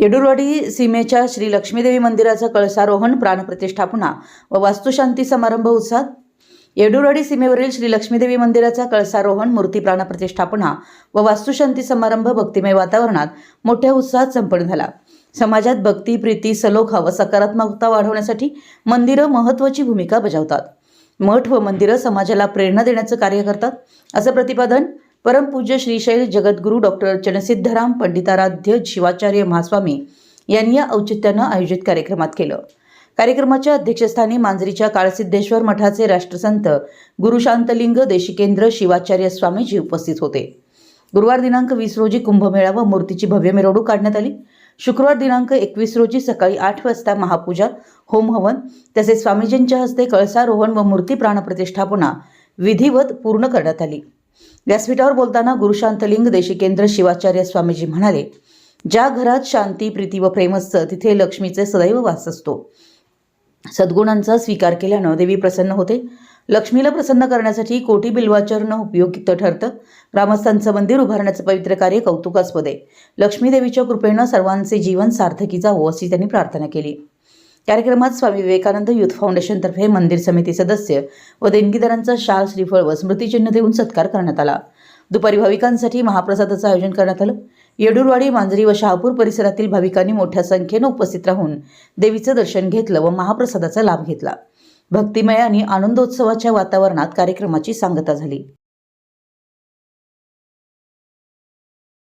येडुरवाडी सीमेच्या श्री लक्ष्मीदेवी मंदिराचं कळसारोहण प्राणप्रतिष्ठापना व वास्तुशांती समारंभ उत्साहात येडुरवाडी सीमेवरील श्री लक्ष्मीदेवी मंदिराचा कळसारोहण मूर्ती प्राणप्रतिष्ठापना व वास्तुशांती समारंभ भक्तिमय वातावरणात मोठ्या उत्साहात संपन्न झाला. समाजात भक्ती प्रीती सलोखा व सकारात्मकता वाढवण्यासाठी मंदिरं महत्त्वाची भूमिका बजावतात. मठ व मंदिरं समाजाला प्रेरणा देण्याचं कार्य करतात असं प्रतिपादन परमपूज्य श्रीशैल जगद्गुरू डॉक्टर चनसिद्धराम पंडिताराध्य शिवाचार्य महास्वामी यांनी या औचित्यानं आयोजित कार्यक्रमात केलं. कार्यक्रमाच्या अध्यक्षस्थानी मांजरीच्या काळसिद्धेश्वर मठाचे राष्ट्रसंत गुरुशांतलिंग देशिकेंद्र शिवाचार्य स्वामीजी उपस्थित होते. गुरुवार दिनांक वीस रोजी कुंभमेळा व मूर्तीची भव्य मिरवणूक काढण्यात आली. शुक्रवार दिनांक एकवीस रोजी सकाळी आठ वाजता महापूजा होम हवन तसेच स्वामीजींच्या हस्ते कळसारोहण व मूर्ती प्राणप्रतिष्ठापना विधिवत पूर्ण करण्यात आली. व्यासपीठावर बोलताना गुरुशांतलिंग देशिकेंद्र शिवाचार्य स्वामीजी म्हणाले ज्या घरात शांती प्रीती व प्रेम असतं तिथे लक्ष्मीचे सदैव वास असतो. सद्गुणांचा स्वीकार केल्यानं देवी प्रसन्न होते. लक्ष्मीला प्रसन्न करण्यासाठी कोटी बिल्वाचरण उपयुक्त ठरतं. ग्रामस्थांचं मंदिर उभारण्याचं पवित्र कार्य कौतुकास्पद. आहे लक्ष्मी देवीच्या कृपेनं सर्वांचे जीवन सार्थकी जावो अशी त्यांनी प्रार्थना केली. कार्यक्रमात स्वामी विवेकानंद युथ फाउंडेशनतर्फे मंदिर समिती सदस्य व देणगीदारांचा शाल श्रीफळ व स्मृतिचिन्ह देऊन सत्कार करण्यात आला. दुपारी भाविकांसाठी महाप्रसादाचं आयोजन करण्यात आलं. येडूरवाडी मांजरी व शहापूर परिसरातील भाविकांनी मोठ्या संख्येनं उपस्थित राहून देवीचं दर्शन घेतलं व महाप्रसादाचा लाभ घेतला. भक्तिमय आणि आनंदोत्सवाच्या वातावरणात कार्यक्रमाची सांगता झाली.